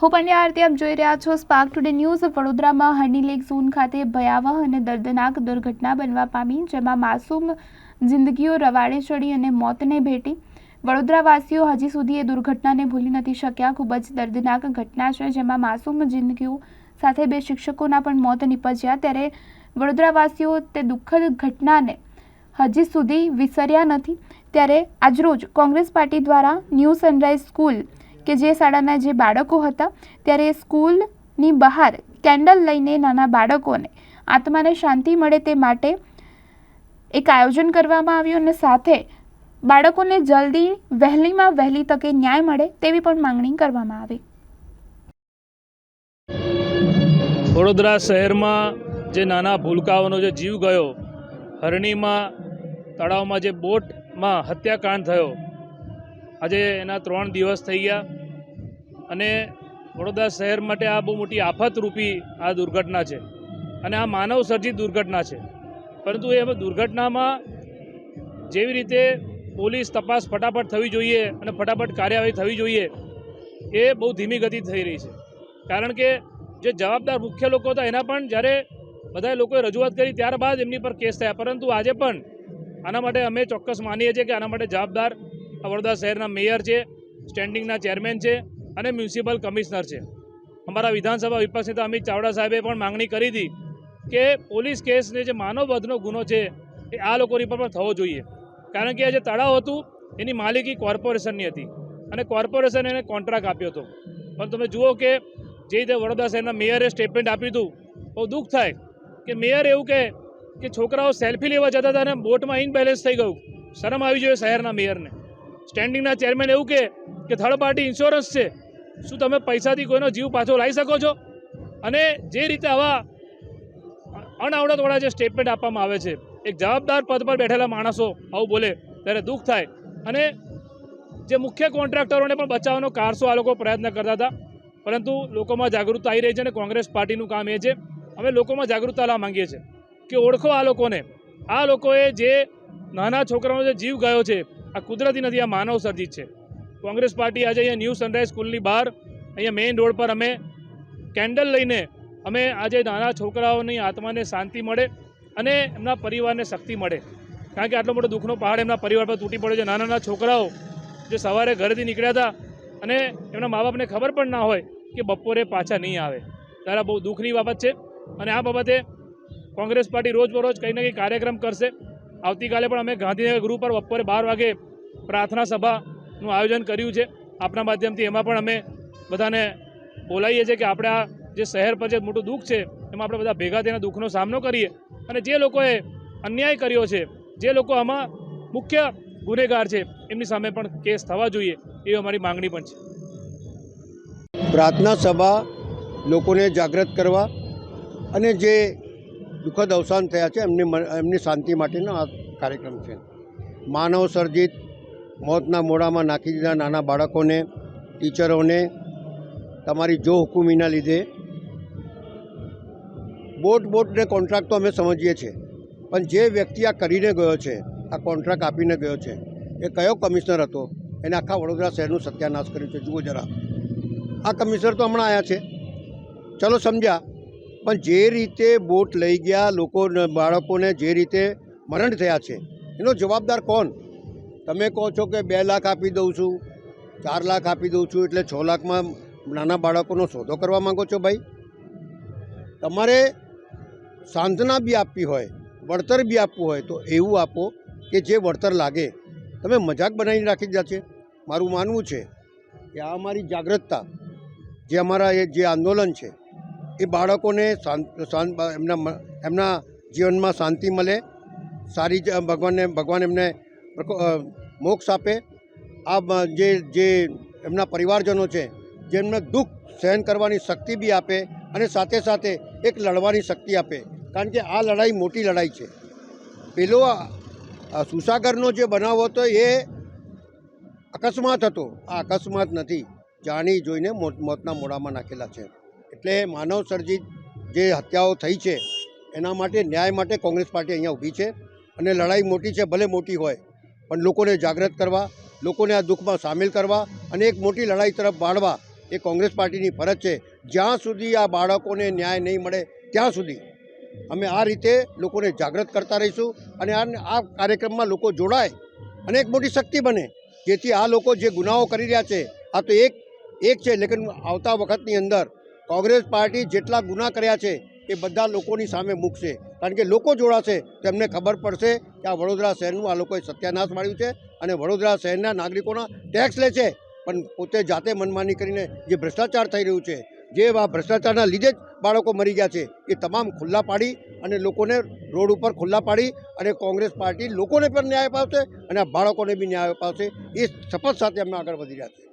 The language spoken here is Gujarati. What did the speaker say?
હું પંડ્યા આરતી આપ જોઈ રહ્યા છો. સ્પાર્ક ટુડે ન્યૂઝ વડોદરામાં હની લેક ઝોન ખાતે ભયાવહ અને દર્દનાક દુર્ઘટના બનવા પામી, જેમાં માસૂમ જિંદગીઓ રવાડે ચડી અને મોતને ભેટી. વડોદરાવાસીઓ હજી સુધી એ દુર્ઘટનાને ભૂલી નથી શક્યા. ખૂબ જ દર્દનાક ઘટના છે, જેમાં માસૂમ જિંદગીઓ સાથે બે શિક્ષકોના પણ મોત નીપજ્યા. ત્યારે વડોદરાવાસીઓ તે દુઃખદ ઘટનાને હજી સુધી વિસર્યા નથી. ત્યારે આજરોજ કોંગ્રેસ પાર્ટી દ્વારા ન્યૂ સનરાઈઝ સ્કૂલ કે જે શાળાના જે બાળકો હતા, ત્યારે સ્કૂલની બહાર કેન્ડલ લઈને નાના બાળકોને આત્માને શાંતિ મળે તે માટે એક આયોજન કરવામાં આવ્યું અને સાથે બાળકોને જલ્દી વહેલીમાં વહેલી તકે ન્યાય મળે તેવી પણ માંગણી કરવામાં આવી. વડોદરા શહેરમાં જે નાના ભૂલકાઓનો જે જીવ ગયો, હરણીમાં, તળાવમાં જે બોટમાં હત્યાકાંડ થયો, આજે એના ત્રણ દિવસ થઈ ગયા. અને વડોદરા શહેર માટે આ બહુ મોટી આફતરૂપી આ દુર્ઘટના છે. અને આ માનવ સર્જિત દુર્ઘટના છે. પરંતુ એ દુર્ઘટનામાં જેવી રીતે પોલીસ તપાસ ફટાફટ થવી જોઈએ અને ફટાફટ કાર્યવાહી થવી જોઈએ, એ બહુ ધીમી ગતિ થઈ રહી છે. કારણ કે જે જવાબદાર મુખ્ય લોકો હતા, એના પણ જ્યારે બધા લોકોએ રજૂઆત કરી ત્યારબાદ એમની પર કેસ થયા. પરંતુ આજે પણ આના માટે અમે ચોક્કસ માનીએ છીએ કે આના માટે જવાબદાર વડોદરા શહેરના મેયર છે, સ્ટેન્ડિંગના ચેરમેન છે અને મ્યુનિસિપલ કમિશનર છે. અમારા વિધાનસભા વિપક્ષ નેતા અમિત ચાવડા સાહેબે પણ માંગણી કરી હતી કે પોલીસ કેસને જે માનવવધનો ગુનો છે એ આ લોકોની પર પણ થવો જોઈએ. કારણ કે આ જે તળાવ હતું, એની માલિકી કોર્પોરેશનની હતી અને કોર્પોરેશને એને કોન્ટ્રાક્ટ આપ્યો હતો. પણ તમે જુઓ કે જે રીતે વડોદરા શહેરના મેયરે સ્ટેટમેન્ટ આપ્યું હતું, બહુ દુઃખ થાય કે મેયર એવું કહે કે છોકરાઓ સેલ્ફી લેવા જતા હતા અને બોટમાં ઇનબેલેન્સ થઈ ગયું. શરમ આવી જોઈએ શહેરના મેયરને. સ્ટેન્ડિંગના ચેરમેન એવું કહે કે થર્ડ પાર્ટી ઇન્સ્યોરન્સ છે શું તમે પૈસાથી કોઈનો જીવ પાછો લાવી શકો છો? અને જે રીતે આવા અણઆવડતવાળા જે સ્ટેટમેન્ટ આપવામાં આવે છે, એક જવાબદાર પદ પર બેઠેલા માણસો આવું બોલે, ત્યારે દુઃખ થાય. અને જે મુખ્ય કોન્ટ્રાક્ટરોને પણ બચાવવાનો કારસો આ લોકો પ્રયત્ન કરતા હતા. પરંતુ લોકોમાં જાગૃતતા આવી રહી છે અને કોંગ્રેસ પાર્ટીનું કામ એ છે. અમે લોકોમાં જાગૃતતા લાવવા માંગીએ છીએ કે ઓળખો આ લોકોને. આ લોકોએ જે નાના છોકરાનો જે જીવ ગયો છે, આ કુદરતી નથી, આ માનવ સર્જિત છે. કોંગ્રેસ પાર્ટી આજે અહીંયા ન્યૂ સનરાઈઝ સ્કૂલની બહાર, અહીંયા મેઇન રોડ પર અમે કેન્ડલ લઈને અમે આજે નાના છોકરાઓની આત્માને શાંતિ મળે અને એમના પરિવારને શક્તિ મળે. કારણ કે આટલો મોટો દુઃખનો પહાડ એમના પરિવાર પર તૂટી પડ્યો છે. નાના નાના છોકરાઓ જે સવારે ઘરેથી નીકળ્યા હતા અને એમના મા બાપને ખબર પણ ના હોય કે બપોરે પાછા નહીં આવે. ત્યારે બહુ દુઃખની બાબત છે અને આ બાબતે કોંગ્રેસ પાર્ટી રોજબરોજ કંઈ ને કંઈ કાર્યક્રમ કરશે. આવતીકાલે પણ અમે ગાંધીનગર ગૃહ પર બપોરે બાર વાગે પ્રાર્થના સભાનું આયોજન કર્યું છે. આપણા માધ્યમથી એમાં પણ અમે બધાને બોલાવીએ છીએ કે આપણે જે શહેર પર જે મોટું દુઃખ છે, એમાં આપણે બધા ભેગા થઈને દુઃખનો સામનો કરીએ. અને જે લોકોએ અન્યાય કર્યો છે, જે લોકો આમાં મુખ્ય ગુનેગાર છે, એમની સામે પણ કેસ થવા જોઈએ, એવી અમારી માંગણી પણ છે. પ્રાર્થના સભા લોકોને જાગૃત કરવા અને જે દુઃખદ અવસાન થયા છે, એમની એમની શાંતિ માટેનો આ કાર્યક્રમ છે. માનવ સર્જિત મોતના મોડામાં નાખી દીધા નાના બાળકોને, ટીચરોને, તમારી જો હુકુમીના લીધે. બોટ બોટને કોન્ટ્રાક્ટ તો અમે સમજીએ છીએ, પણ જે વ્યક્તિ આ કરીને ગયો છે, આ કોન્ટ્રાક્ટ આપીને ગયો છે, એ કયો કમિશનર હતો? એને આખા વડોદરા શહેરનું સત્યાનાશ કર્યું છે. જુઓ જરા. આ કમિશનર તો હમણાં આવ્યા છે. ચલો સમજ્યા. પણ જે રીતે બોટ લઈ ગયા લોકો બાળકોને જે રીતે મરણ થયા છે, એનો જવાબદાર કોણ? તમે કહો છો કે બે લાખ આપી દઉં છું, ચાર લાખ આપી દઉં છું, એટલે છ લાખમાં નાના બાળકોનો સોદો કરવા માંગો છો ભાઈ? તમારે સાંત્વના બી આપવી હોય, વળતર બી આપવું હોય, તો એવું આપો કે જે વળતર લાગે. તમે મજાક બનાવીને રાખી દીધા છે. મારું માનવું છે કે આ અમારી જાગૃતતા, જે અમારા એ જે આંદોલન છે, એ બાળકોને એમના એમના જીવનમાં શાંતિ મળે, સારી ભગવાનને, ભગવાન એમને મોક્ષ આપે. આ જે જે એમના પરિવારજનો છે, જેમને દુઃખ સહન કરવાની શક્તિ બી આપે અને સાથે સાથે એક લડવાની શક્તિ આપે. કારણ કે આ લડાઈ મોટી લડાઈ છે. પેલો સુસાગરનો જે બનાવ હતો એ અકસ્માત હતો. આ અકસ્માત નથી. જાણી જોઈને મોત, મોતના મોડામાં નાખેલા છે. એટલે માનવ સર્જિત જે હત્યાઓ થઈ છે, એના માટે ન્યાય માટે કોંગ્રેસ પાર્ટી અહીંયા ઊભી છે. અને લડાઈ મોટી છે, ભલે મોટી હોય. પણ લોકોને જાગૃત કરવા, લોકોને આ દુઃખમાં સામેલ કરવા અને એક મોટી લડાઈ તરફ વાળવા એ કોંગ્રેસ પાર્ટીની ફરજ છે. જ્યાં સુધી આ બાળકોને ન્યાય નહીં મળે, ત્યાં સુધી અમે આ રીતે લોકોને જાગૃત કરતા રહીશું અને આ કાર્યક્રમમાં લોકો જોડાય અને એક મોટી શક્તિ બને, જેથી આ લોકો જે ગુનાઓ કરી રહ્યા છે, આ તો એક એક છે, લેકિન આવતા વખતની અંદર કોંગ્રેસ પાર્ટી જેટલા ગુના કર્યા છે એ બધા લોકોની સામે મૂકશે. કારણ કે લોકો જોડાશે તો એમને ખબર પડશે કે આ વડોદરા શહેરનું આ લોકોએ સત્યાનાશ માળ્યું છે અને વડોદરા શહેરના નાગરિકોના ટેક્સ લે છે. પણ પોતે જાતે મનમાની કરીને જે ભ્રષ્ટાચાર થઈ રહ્યું છે, જે આ ભ્રષ્ટાચારના લીધે જ બાળકો મરી ગયા છે, એ તમામ ખુલ્લા પાડી અને લોકોને રોડ ઉપર ખુલ્લા પાડી અને કોંગ્રેસ પાર્ટી લોકોને પણ ન્યાય અપાવશે અને આ બાળકોને બી ન્યાય અપાવશે. એ શપથ સાથે અમે આગળ વધી રહ્યા છીએ.